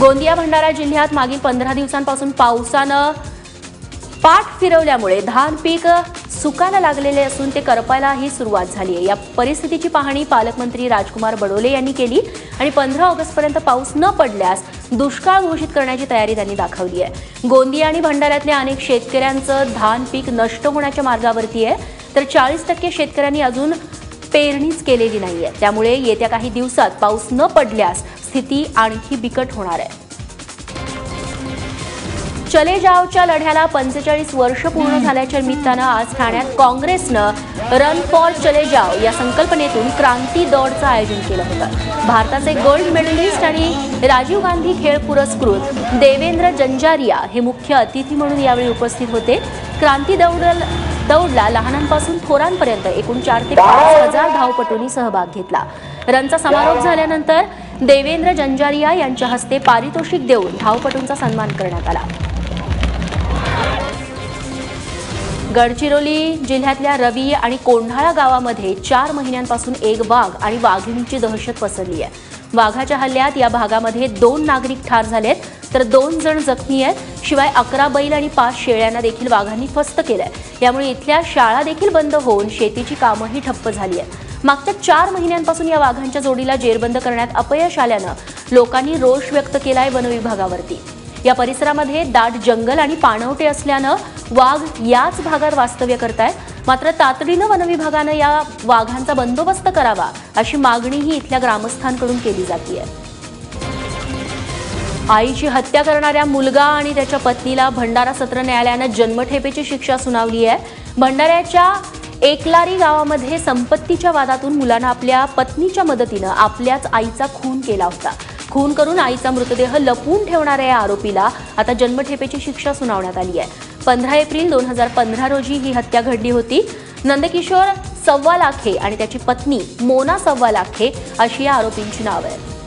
गोंदिया भंडारा जिल्ह्यात मागील पंधरा दिवसांपासून पावसानं पाठ फिरवल्यामुळे धान पीक सुकायला लागलेले असून ते करपायलाही सुरुवात झाली आहे. या परिस्थितीची पाहणी पालकमंत्री राजकुमार बडोले यांनी केली आणि पंधरा ऑगस्टपर्यंत पाऊस न पडल्यास दुष्काळ घोषित करण्याची तयारी त्यांनी दाखवली आहे. गोंदिया आणि भंडाऱ्यातल्या अनेक शेतकऱ्यांचं धान पीक नष्ट होण्याच्या मार्गावरती आहे. तर चाळीस टक्के शेतकऱ्यांनी अजून पेरणीच केलेली नाहीये. त्यामुळे येत्या काही दिवसात पाऊस न पडल्यास स्थिती आणखी बिकट होणार आहे. चले जावच्या लढ्याला पंचेचाळीस वर्ष पूर्ण झाल्याच्या निमित्तानं आज ठाण्यात काँग्रेसनं रन फॉर चले जाव या संकल्पनेतून क्रांती दौडचं आयोजन केलं होतं. भारताचे गोल्ड मेडलिस्ट आणि राजीव गांधी खेळ पुरस्कृत देवेंद्र जंजारिया हे मुख्य अतिथी म्हणून यावेळी उपस्थित होते. क्रांती दौड दौडला लहानांपासून थोरांपर्यंत एकूण चार ते पाच हजार धावपटूंनी सहभाग घेतला. रनचा समारोप झाल्यानंतर देवेंद्र जंजारिया यांच्या हस्ते पारितोषिक देऊन धावपटूंचा सन्मान करण्यात आला. गडचिरोली जिल्ह्यातल्या रवी आणि कोंढाळा गावामध्ये चार महिन्यांपासून एक वाघ आणि वाघिणीची दहशत पसरली आहे वाघाच्या हल्ल्यात या भागामध्ये दोन नागरिक ठार झालेत तर दोन जण जखमी आहेत. शिवाय अकरा बैल आणि पाच शेळ्यांना देखील वाघांनी फस्त केलंय. यामुळे इथल्या शाळा देखील बंद होऊन शेतीची कामंही ठप्प झाली आहेत मागच्या चार महिन्यांपासून या वाघांच्या जोडीला जेरबंद करण्यात अपयश आल्यानं लोकांनी रोष व्यक्त केलाय वनविभागावरती या परिसरामध्ये दाट जंगल आणि पाणवटे असल्यानं वाघ याच भागात वास्तव्य करतायत. मात्र तातडीनं वनविभागानं या वाघांचा बंदोबस्त करावा अशी मागणीही इथल्या ग्रामस्थांकडून केली जाते आईची हत्या करणाऱ्या मुलगा आणि त्याच्या पत्नीला भंडारा सत्र न्यायालयानं जन्मठेपेची शिक्षा सुनावली आहे भंडाऱ्याच्या एकलारी गावामध्ये संपत्तीच्या वादातून मुलानं आपल्या पत्नीच्या मदतीनं आपल्याच आईचा खून केला होता. खून करून आईचा मृतदेह लपवून ठेवणाऱ्या या आरोपीला आता जन्मठेपेची शिक्षा सुनावण्यात आली आहे. पंधरा एप्रिल दोन हजार पंधरा रोजी ही हत्या घडली होती. नंदकिशोर सव्वा लाखे आणि त्याची पत्नी मोना सव्वा लाखे अशी या आरोपींची नावं आहेत.